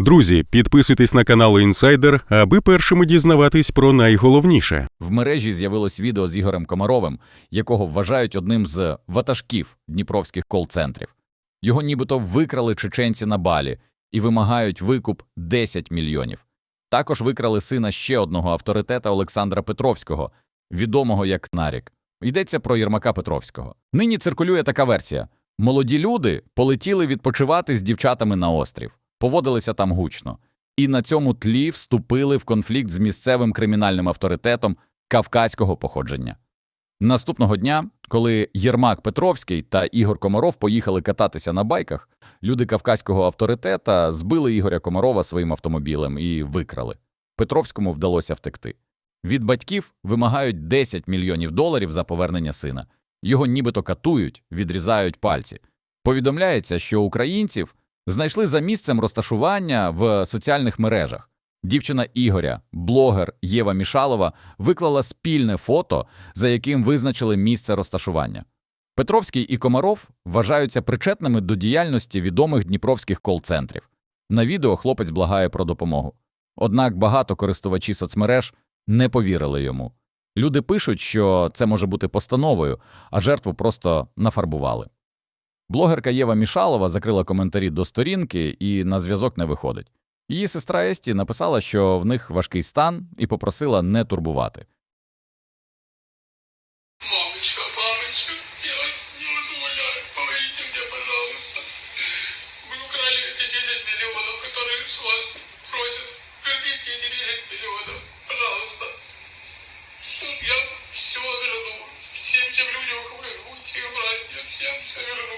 Друзі, підписуйтесь на канал Інсайдер, аби першими дізнаватись про найголовніше. В мережі з'явилось відео з Ігорем Комаровим, якого вважають одним з ватажків дніпровських кол-центрів. Його нібито викрали чеченці на балі і вимагають викуп 10 мільйонів. Також викрали сина ще одного авторитета Олександра Петровського, відомого як Нарік. Йдеться про Єрмака Петровського. Нині циркулює така версія: молоді люди полетіли відпочивати з дівчатами на острів, поводилися там гучно, і на цьому тлі вступили в конфлікт з місцевим кримінальним авторитетом кавказького походження. Наступного дня, коли Єрмак Петровський та Ігор Комаров поїхали кататися на байках, люди кавказького авторитета збили Ігоря Комарова своїм автомобілем і викрали. Петровському вдалося втекти. Від батьків вимагають 10 мільйонів доларів за повернення сина. Його нібито катують, відрізають пальці. Повідомляється, що українців знайшли за місцем розташування в соціальних мережах. Дівчина Ігоря, блогер Єва Мішалова, виклала спільне фото, за яким визначили місце розташування. Петровський і Комаров вважаються причетними до діяльності відомих дніпровських кол-центрів. На відео хлопець благає про допомогу. Однак багато користувачі соцмереж не повірили йому. Люди пишуть, що це може бути постановою, а жертву просто нафарбували. Блогерка Єва Мішалова закрила коментарі до сторінки і на зв'язок не виходить. Її сестра Есті написала, що в них важкий стан, і попросила не турбувати. Мамочка, мамочка, я вас не умоляю, помогите мне, пожалуйста. Вы украли эти 10 миллионов, которые с вас просят. Верните эти 10 миллионов, пожалуйста. Что ж, я все верну. Всем тем людям, кого вы будете брать, я всем все верну.